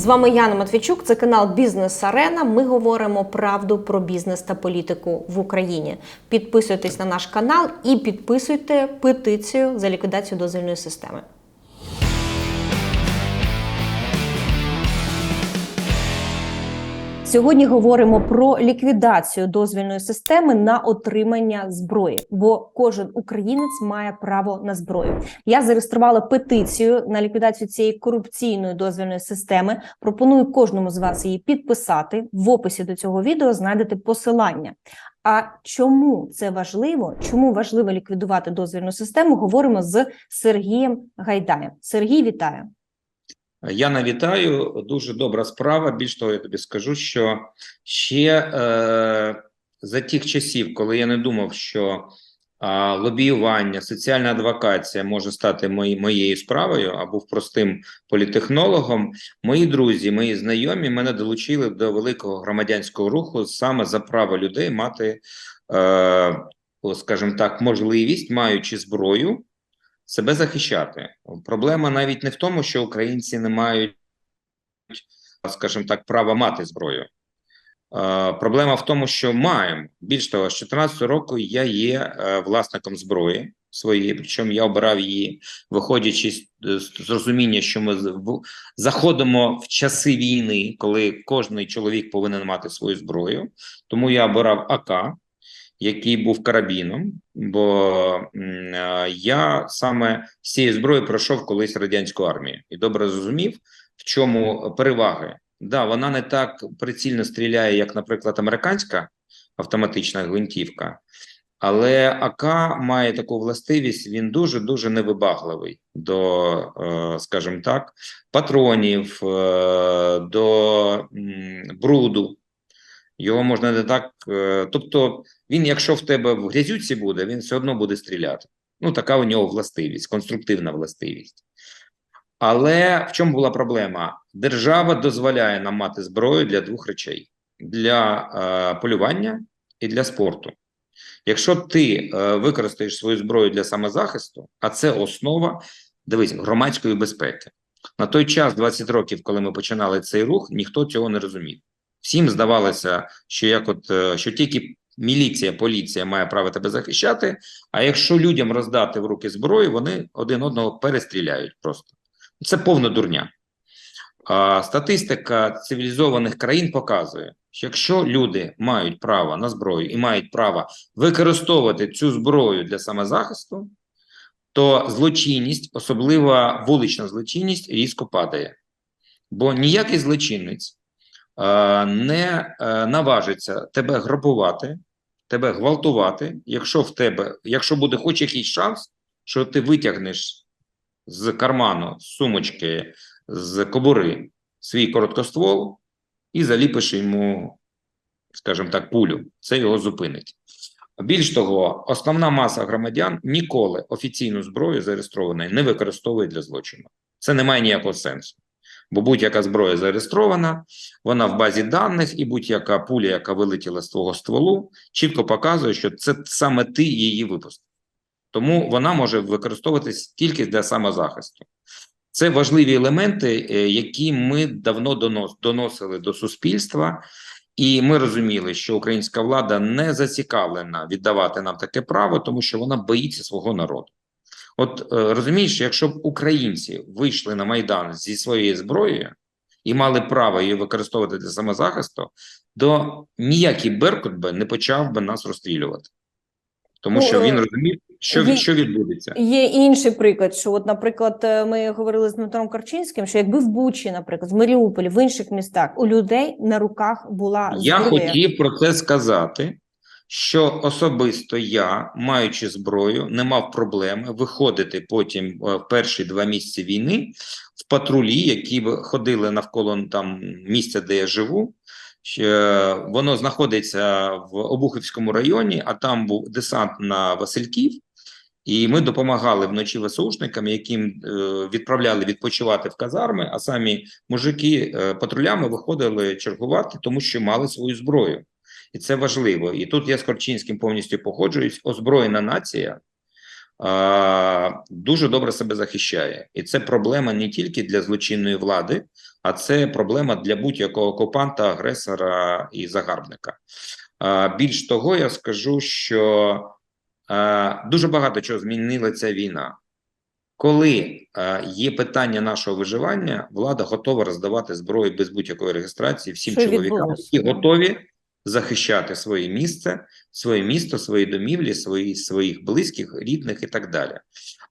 З вами Яна Матвійчук. Це канал Бізнес Арена. Ми говоримо правду про бізнес та політику в Україні. Підписуйтесь на наш канал і підписуйте петицію за ліквідацію дозвільної системи. Сьогодні говоримо про ліквідацію дозвільної системи на отримання зброї, бо кожен українець має право на зброю. Я зареєструвала петицію на ліквідацію цієї корупційної дозвільної системи. Пропоную кожному з вас її підписати. В описі до цього відео знайдете посилання. А чому це важливо? Чому важливо ліквідувати дозвільну систему? Говоримо з Сергієм Гайдаєм. Сергій, вітаю. Яна, вітаю. Дуже добра справа. Більш того, я тобі скажу, що ще е, за тих часів, коли я не думав, що е, лобіювання, соціальна адвокація може стати мої, моєю справою, а був простим політехнологом, мої друзі, мої знайомі мене долучили до великого громадянського руху саме за право людей мати, е, скажімо так, можливість, маючи зброю, себе захищати. Проблема навіть не в тому, що українці не мають, скажімо так, права мати зброю. Е, Проблема в тому, що маємо. Більш того, з 14 року я є е, власником зброї своєї, причому я обирав її, виходячи з розуміння, що ми заходимо в часи війни, коли кожен чоловік повинен мати свою зброю. Тому я обирав АК, який був карабіном, бо е, я саме з цією зброєю пройшов колись радянську армію і добре зрозумів, в чому переваги. Да, вона не так прицільно стріляє, як, наприклад, американська автоматична гвинтівка, але АК має таку властивість, він дуже дуже невибагливий до, е, скажімо так, патронів, е, до бруду. Його можна не так. е, Тобто, він, якщо в тебе в грязюці буде, він все одно буде стріляти. Ну, така у нього властивість, конструктивна властивість. Але в чому була проблема? Держава дозволяє нам мати зброю для двох речей: для е, полювання і для спорту. Якщо ти е, використаєш свою зброю для самозахисту, а це основа дивись, громадської безпеки. На той час, 20 років, коли ми починали цей рух, ніхто цього не розумів. Всім здавалося, що як от е, що тільки міліція, поліція має право тебе захищати. А якщо людям роздати в руки зброю, вони один одного перестріляють просто. Це повна дурня. А статистика цивілізованих країн показує, що якщо люди мають право на зброю і мають право використовувати цю зброю для самозахисту, то злочинність, особливо вулична злочинність, різко падає. Бо ніякий злочинець не е, наважиться тебе грабувати, тебе гвалтувати, якщо в тебе, якщо буде хоч якийсь шанс, що ти витягнеш з карману, з сумочки, з кобури свій короткоствол і заліпиш йому, скажімо так, пулю. Це його зупинить. Більш того, основна маса громадян ніколи офіційну зброю зареєстрованої не використовує для злочину. Це не має ніякого сенсу. Бо будь-яка зброя зареєстрована, вона в базі даних, і будь-яка пуля, яка вилетіла з твого стволу, чітко показує, що це саме ти її випустив. Тому вона може використовуватись тільки для самозахисту. Це важливі елементи, е, які ми давно доносили до суспільства, і ми розуміли, що українська влада не зацікавлена віддавати нам таке право, тому що вона боїться свого народу. От е, розумієш, якщо б українці вийшли на майдан зі своєю зброєю і мали право її використовувати для самозахисту, то ніякий Беркут би не почав би нас розстрілювати, тому Ну, що він е, розумів, що, він- що відбудеться. Є інший приклад, що, от, наприклад, е, ми говорили з Дмитром Карчинським, що якби в Бучі, наприклад, в Маріуполі, в інших містах у людей на руках була Я хотів про це сказати, що особисто я, маючи зброю, не мав проблеми виходити потім е, в перші два місяці війни в патрулі, які ходили навколо там місця, де я живу. Ще Воно знаходиться в Обухівському районі, а там був десант на Васильків. І ми допомагали вночі ВСУшникам, яким е, відправляли відпочивати в казарми, а самі мужики е, патрулями виходили чергувати, тому що мали свою зброю. І це важливо. І тут я з Корчинським повністю погоджуюсь. Озброєна нація, а, дуже добре себе захищає, і це проблема не тільки для злочинної влади, а це проблема для будь-якого окупанта, агресора і загарбника. А, Більш того, я скажу, що е, дуже багато чого змінила ця війна. Коли е, є питання нашого виживання, влада готова роздавати зброю без будь-якої реєстрації всім Що чоловікам, які готові захищати своє місце, своє місто, свої домівлі, свої, своїх близьких, рідних і так далі.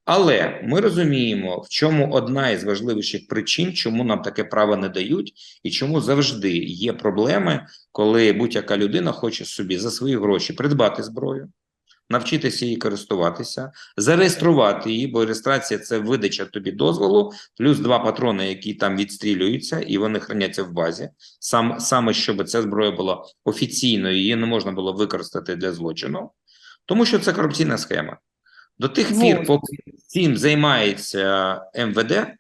Але ми розуміємо, в чому одна із важливіших причин, чому нам таке право не дають, і чому завжди є проблеми, коли будь-яка людина хоче собі за свої гроші придбати зброю, навчитися її користуватися, зареєструвати її, бо реєстрація це видача тобі дозволу, плюс два патрони, які там відстрілюються, і вони храняться в базі. Сам саме щоб ця зброя була офіційною, її не можна було використати для злочину, тому що це корупційна схема. До тих Вот. пір, поки цим займається МВД, е,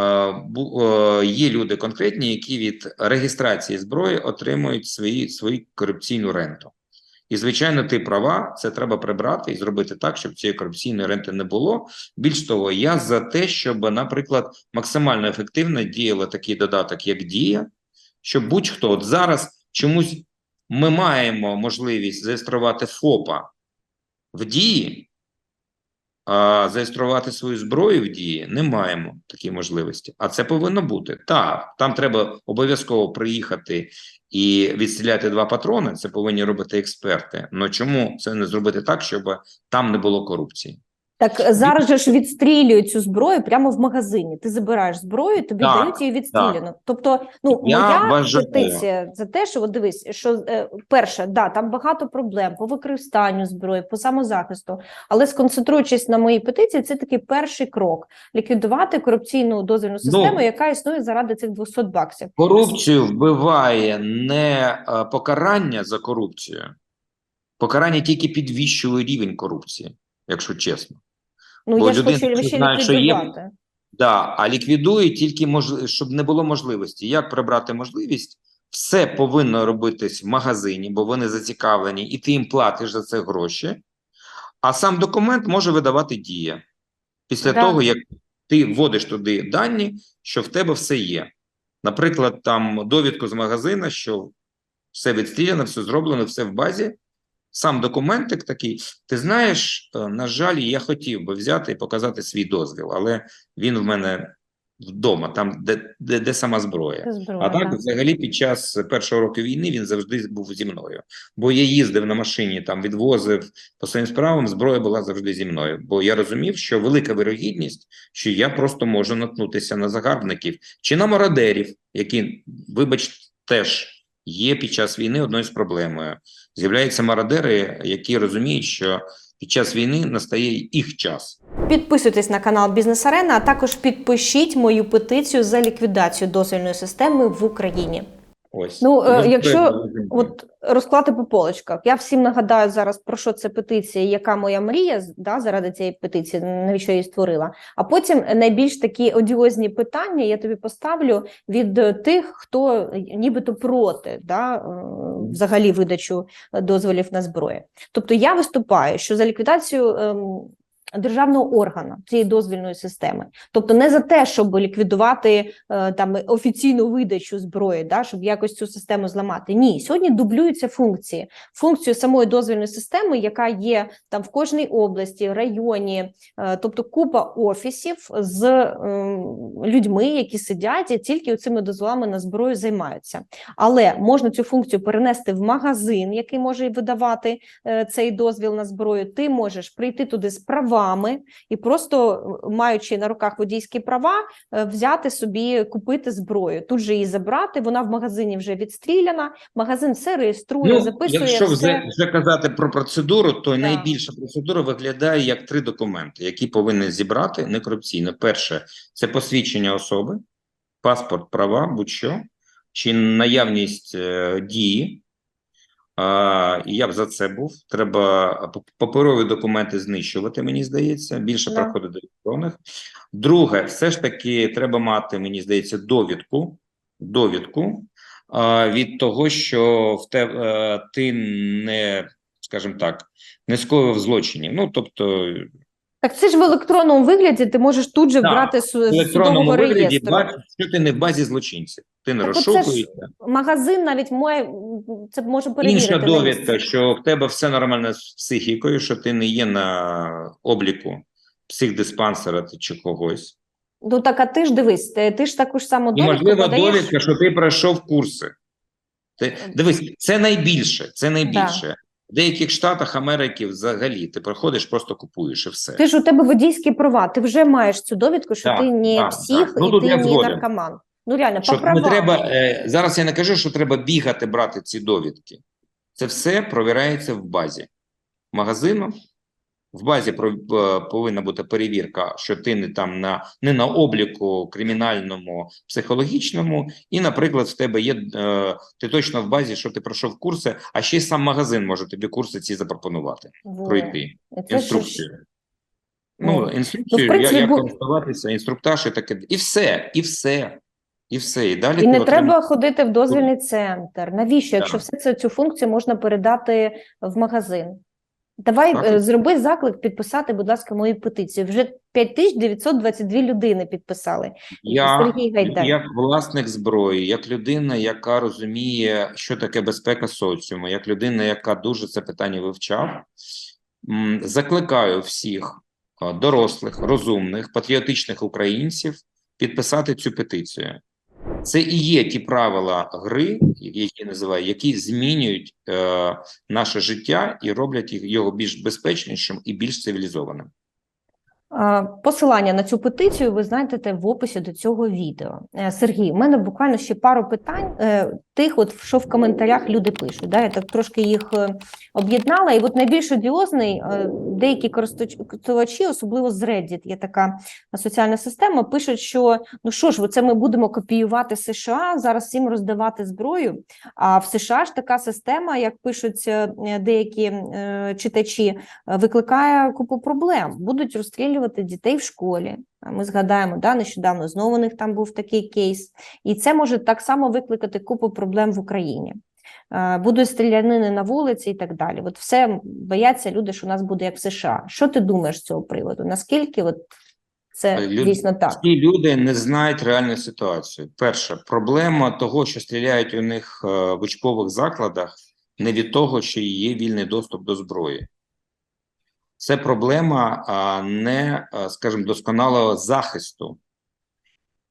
е, є люди конкретні, які від реєстрації зброї отримують свої, свою корупційну ренту. І, звичайно, ти права, це треба прибрати і зробити так, щоб цієї корупційної ренти не було. Більш того, я за те, щоб, наприклад, максимально ефективно діяли такий додаток, як Дія, щоб будь-хто от зараз чомусь ми маємо можливість зареєструвати ФОПа в дії, а зареєструвати свою зброю в дії не маємо такі можливості. А це повинно бути. Так, там треба обов'язково приїхати і відстріляти два патрони. Це повинні робити експерти. Ну чому це не зробити так, щоб там не було корупції? Так зараз же ж відстрілюють цю зброю прямо в магазині. Ти забираєш зброю, тобі Так, дають її відстріляну. Тобто, ну Я моя вважаю- петиція за те, що от дивись, що е, перше, да, там багато проблем по використанню зброї, по самозахисту, але сконцентруючись на моїй петиції, це такий перший крок ліквідувати корупційну дозвільну систему, Ну. яка існує заради цих 200 баксів. Корупцію вбиває не е, покарання за корупцію, покарання тільки підвищує рівень корупції, якщо чесно. Ну Бо я ж людина хочу ще знає, що є- Да, а ліквідує тільки мож... щоб не було можливості. Як прибрати можливість? Все повинно робитись в магазині, бо вони зацікавлені, і ти їм платиш за це гроші. А сам документ може видавати дія після Да. того, як ти вводиш туди дані, що в тебе все є. Наприклад, там довідку з магазина, що все відстріляно, все зроблено, все в базі. Сам документик такий. Ти знаєш, е, на жаль, я хотів би взяти і показати свій дозвіл, але він в мене вдома, там, де, де, де сама зброя. Зброя, А так, взагалі, під час першого року війни він завжди був зі мною. Бо я їздив на машині, там відвозив по своїм справам, зброя була завжди зі мною. Бо я розумів, що велика вирогідність, що я просто можу наткнутися на загарбників чи на мародерів, які, вибач, теж є під час війни одною з проблемою. З'являються мародери, які розуміють, що під час війни настає їх час. Підписуйтесь на канал Бізнес Арена, а також підпишіть мою петицію за ліквідацію дозвільної системи в Україні. Ось Ну, е, якщо. От розклати по полочках. Я всім нагадаю зараз про що це петиція, яка моя мрія да, заради цієї петиції, навіщо я її створила. А потім найбільш такі одіозні питання я тобі поставлю від тих, хто нібито проти да, е, взагалі видачу е, дозволів на зброю. Тобто я виступаю, що за ліквідацію. Державного органу цієї дозвільної системи, тобто не за те, щоб ліквідувати е, там офіційну видачу зброї, да, щоб якось цю систему зламати. Ні, сьогодні дублюються функції. Функцію самої дозвільної системи, яка є там в кожній області, районі, е, тобто купа офісів з ем, людьми, які сидять і тільки цими дозволами на зброю займаються. Але можна цю функцію перенести в магазин, який може видавати е, цей дозвіл на зброю. Ти можеш прийти туди з правами і просто е, маючи на руках водійські права, е, взяти собі, купити зброю, тут же її забрати. Вона в магазині вже відстріляна. Магазин все реєструє, Ну, записує якщо все. вже, вже казати про процедуру, то Да. найбільша процедура виглядає як три документи, які повинні зібрати некорупційно. Перше це посвідчення особи, паспорт, права, будь-що, чи наявність е, дії. А, і я б за це був. Треба паперові документи знищувати, мені здається. Більше yeah. проходить до електронних. Друге, все ж таки, треба мати, мені здається, довідку. Довідку а, від того, що в те, е, ти не, скажімо так, не скоїв злочинів. Ну, тобто, Так це ж в електронному вигляді ти можеш тут же Так, вбрати з В електронному судового вигляді реєстру. бачиш, що ти не в базі злочинців. Ти не Так оце ж розшукуєшся. Магазин навіть має це може перевірити. Інша на довідка, місці. що в тебе все нормально з психікою, що ти не є на обліку психдиспансера чи когось. Ну так, а ти ж дивись, ти, ти ж таку ж саму І довідку можлива подаєш. довідка, що ти пройшов курси. Ти, дивись, це найбільше, це найбільше. В деяких штатах Америки взагалі ти приходиш, просто купуєш і все. Ти ж у тебе водійські права, ти вже маєш цю довідку, що Так, ти не так, псих так. Ну, і ти не згоден. наркоман. Ну реально, Що по правам. не треба, е, зараз я не кажу, що треба бігати, брати ці довідки. Це все провіряється в базі магазину. В базі про- е, повинна бути перевірка, що ти не там на не на обліку кримінальному, психологічному, і, наприклад, в тебе є е, ти точно в базі, що ти пройшов курси, а ще й сам магазин може тобі курси ці запропонувати, пройти це інструкцію. Ну, Ну, інструкцію, в принципі, як, користуватися, інструктаж і таке. І все, і все, і все. І далі І не треба ходити в дозвільний центр. Навіщо, якщо все це цю функцію можна передати в магазин? Давай Так. е, зроби заклик підписати, будь ласка, мою петицію. Вже 5922 людини підписали. Я, Сергій Гайдай. як власник зброї, як людина, яка розуміє, що таке безпека соціуму, як людина, яка дуже це питання вивчав, закликаю всіх дорослих, розумних, патріотичних українців підписати цю петицію. Це і є ті правила гри, які я називаю, які змінюють е, наше життя і роблять його більш безпечнішим і більш цивілізованим. Посилання на цю петицію ви знайдете в описі до цього відео. Е, Сергій, у мене буквально ще пару питань. е, Тих, от що в коментарях люди пишуть. Да? Я так трошки їх е, об'єднала. І от найбільш одіозний, деякі користувачі, особливо з Reddit, є така соціальна система, пишуть, що ну що ж, це ми будемо копіювати США, зараз всім роздавати зброю. А в США ж така система, як пишуть деякі читачі, викликає купу проблем. Будуть розстрілювати дітей в школі. Ми згадаємо, да, нещодавно знову у них там був такий кейс, і це може так само викликати купу проблем в Україні. Будуть стрілянини на вулиці і так далі. От все бояться люди, що у нас буде як в США. Що ти думаєш з цього приводу? Наскільки от це Люд- дійсно так? Ці люди не знають реальну ситуацію. Перша проблема того, що стріляють у них е, в учбових закладах, не від того, що є вільний доступ до зброї. Це проблема не, скажімо, досконалого захисту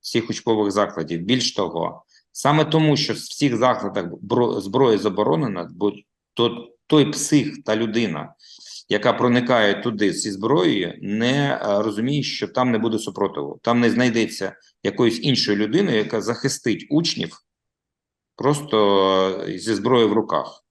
всіх учбових закладів. Більш того, саме тому, що в всіх закладах бро- зброя заборонена, бо то, той псих та людина, яка проникає туди зі зброєю, не розуміє, що там не буде супротиву. Там не знайдеться якоїсь іншої людини, яка захистить учнів просто зі зброєю в руках.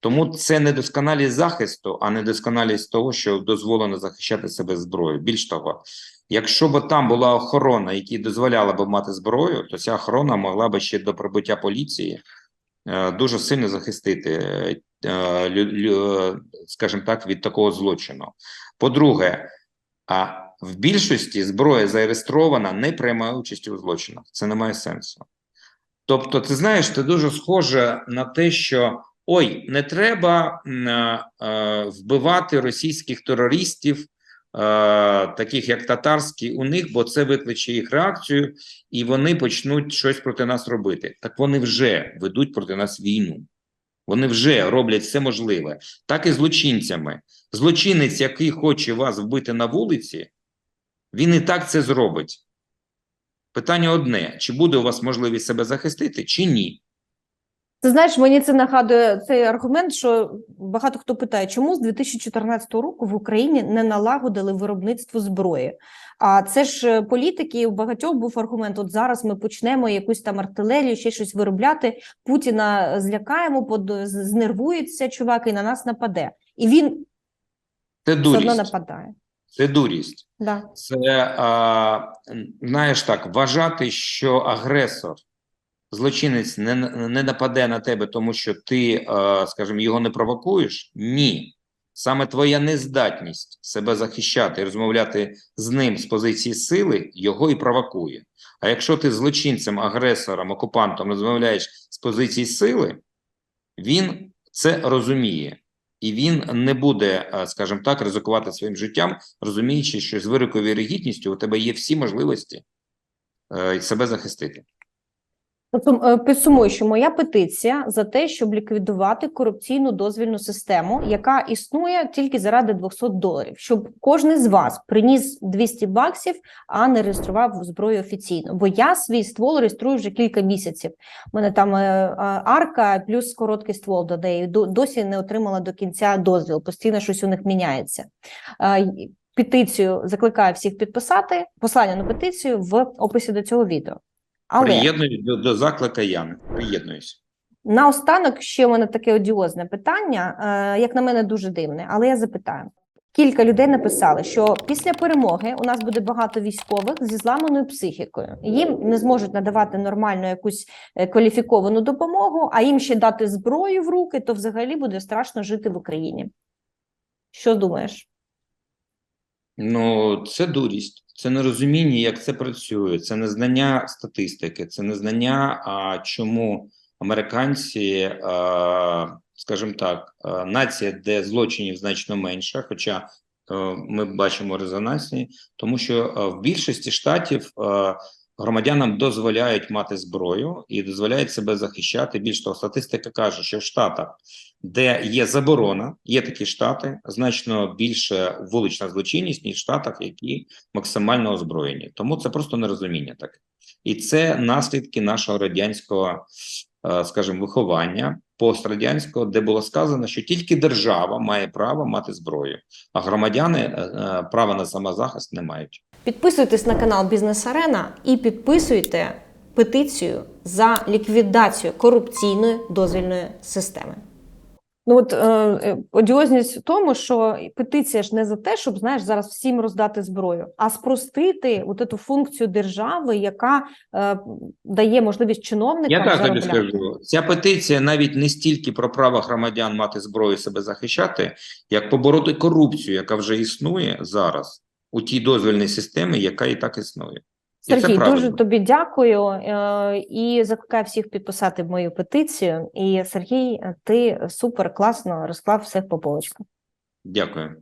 Тому це недосконалість захисту, а недосконалість того, що дозволено захищати себе зброєю. Більш того, якщо б там була охорона, яка дозволяла б мати зброю, то ця охорона могла б ще до прибуття поліції е, дуже сильно захистити, е, скажімо так, від такого злочину. По-друге, а в більшості зброя зареєстрована, не приймає участі у злочинах. Це не має сенсу. Тобто, ти знаєш, це дуже схоже на те, що ой, не треба е, е, вбивати російських терористів, е, таких як татарські, у них, бо це викличе їх реакцію, і вони почнуть щось проти нас робити. Так вони вже ведуть проти нас війну. Вони вже роблять все можливе. Так і злочинцями. Злочинець, який хоче вас вбити на вулиці, він і так це зробить. Питання одне: чи буде у вас можливість себе захистити, чи ні? Ти знаєш, мені це нагадує цей аргумент, що багато хто питає, чому з 2014 року в Україні не налагодили виробництво зброї. А це ж е, політики, у багатьох був аргумент: от зараз ми почнемо якусь там артилерію, ще щось виробляти. Путіна злякаємо, под- знервується чувак і на нас нападе. І він Це все одно нападає. Це дурість. Да. Це, а, знаєш так, вважати, що агресор, злочинець не, не нападе на тебе, тому що ти, скажімо, його не провокуєш. Ні. Саме твоя нездатність себе захищати і розмовляти з ним з позиції сили його і провокує. А якщо ти злочинцем, агресором, окупантом розмовляєш з позиції сили, він це розуміє. і він не буде, е, скажімо так, ризикувати своїм життям, розуміючи, що з вироковою вірогідністю у тебе є всі можливості е, себе захистити. Тобто, е, підсумую, що моя петиція за те, щоб ліквідувати корупційну дозвільну систему, яка існує тільки заради 200 доларів, щоб кожен з вас приніс 200 баксів, а не реєстрував зброю офіційно. Бо я свій ствол реєструю вже кілька місяців. У мене там е, е, арка плюс короткий ствол до неї. Досі не отримала до кінця дозвіл. Постійно щось у них міняється. Петицію закликаю всіх підписати. Послання на петицію в описі до цього відео. Але Приєднуюсь до, до заклика Яни. Приєднуюсь. Наостанок ще у мене таке одіозне питання, е, як на мене, дуже дивне, але я запитаю. Кілька людей написали, що після перемоги у нас буде багато військових зі зламаною психікою. Їм не зможуть надавати нормальну якусь е, кваліфіковану допомогу, а їм ще дати зброю в руки, то взагалі буде страшно жити в Україні. Що думаєш? Ну, це дурість, це нерозуміння, як це працює, це незнання статистики, це незнання, а чому американці, скажімо так, нація, де злочинів значно менше, хоча е, ми бачимо резонансні, тому що е, в більшості штатів е, громадянам дозволяють мати зброю і дозволяють себе захищати. Більш того, статистика каже, що в штатах, де є заборона, є такі штати, значно більше вулична злочинність, ніж в штатах, які максимально озброєні. Тому це просто нерозуміння таке. І це наслідки нашого радянського, е, скажімо, виховання пострадянського, де було сказано, що тільки держава має право мати зброю, а громадяни е, е, права на самозахист не мають. Підписуйтесь на канал Бізнес Арена і підписуйте петицію за ліквідацію корупційної дозвільної системи. Ну от е, е, одіозність в тому, що петиція ж не за те, щоб знаєш зараз всім роздати зброю, а спростити от цю функцію держави, яка е, дає можливість чиновникам Я так тобі скажу. Ця петиція навіть не стільки про право громадян мати зброю і себе захищати, як побороти корупцію, яка вже існує зараз у тій дозвільній системі, яка і так існує. Сергій, дуже тобі дякую е, і закликаю всіх підписати мою петицію. І Сергій, ти супер класно розклав все по полочкам. Дякую.